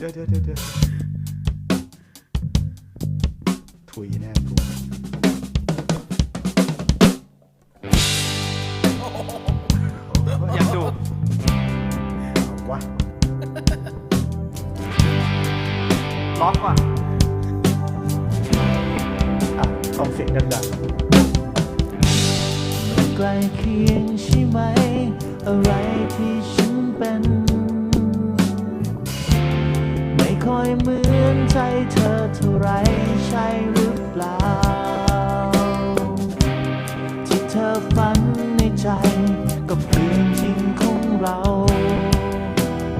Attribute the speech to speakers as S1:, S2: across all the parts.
S1: เดี๋ยวเดี๋ยวเดี๋ยวถุยแน่กูอยากดูวะล็อกว่ะอะส่งเสียงดังๆ
S2: ใกล้เคียงใช่ไหม อะไรที่ฉันเป็น คอยเหมือนใจเธอเท่าไรใช่หรือเปล่า ที่เธอฝันในใจกับเรื่องจริงของเรา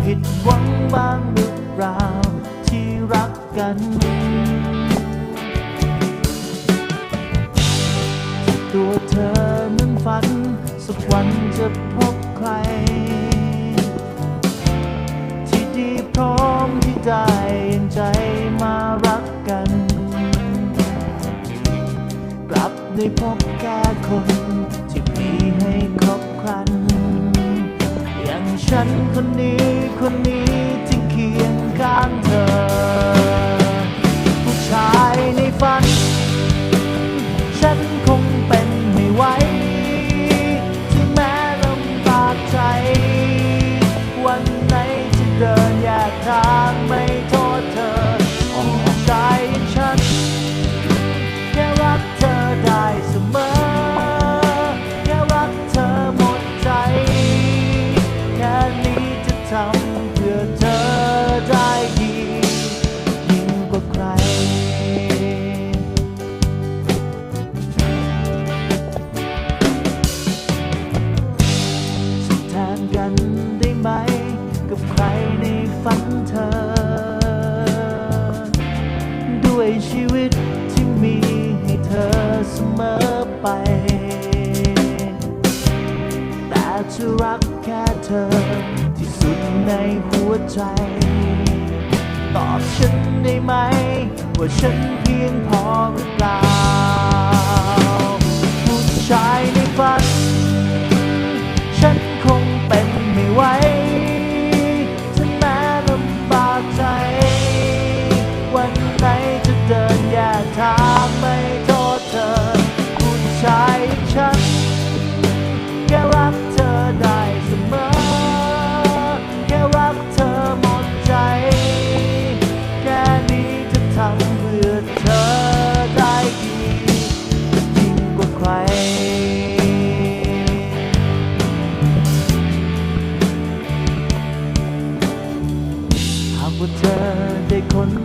S2: ผิดหวังบ้างหรือเปล่าที่รักกันตัวเธอนั้นฝัน สักวันจะพบใคร ที่ดีพร้อม ได้ยังใจมารักกัน กลับได้พบแค่คนที่มีให้ครบครัน อย่างฉันคนนี้คนนี้ กันได้ไหม กับใครในฝันเธอ ด้วยชีวิตที่มีให้เธอเสมอไป แต่จะรักแค่เธอที่สุดในหัวใจ ตอบฉันได้ไหม ว่าฉันเพียงพอหรือเปล่า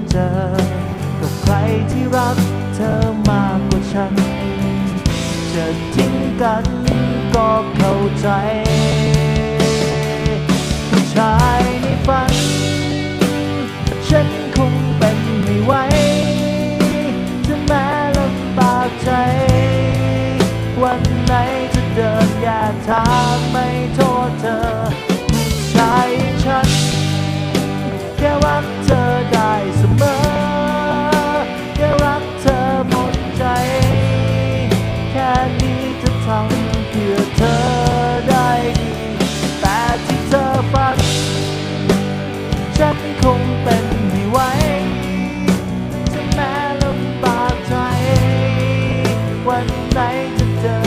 S2: เจอ กับใครที่รักเธอมากกว่าฉัน จะทิ้งกันก็เข้าใจผู้ชายในฝัน ฉันคงเป็นไม่ไหวจะแม้ลำบากใจ วันไหนจะเดินแยกทาง วันไหนจะเจอ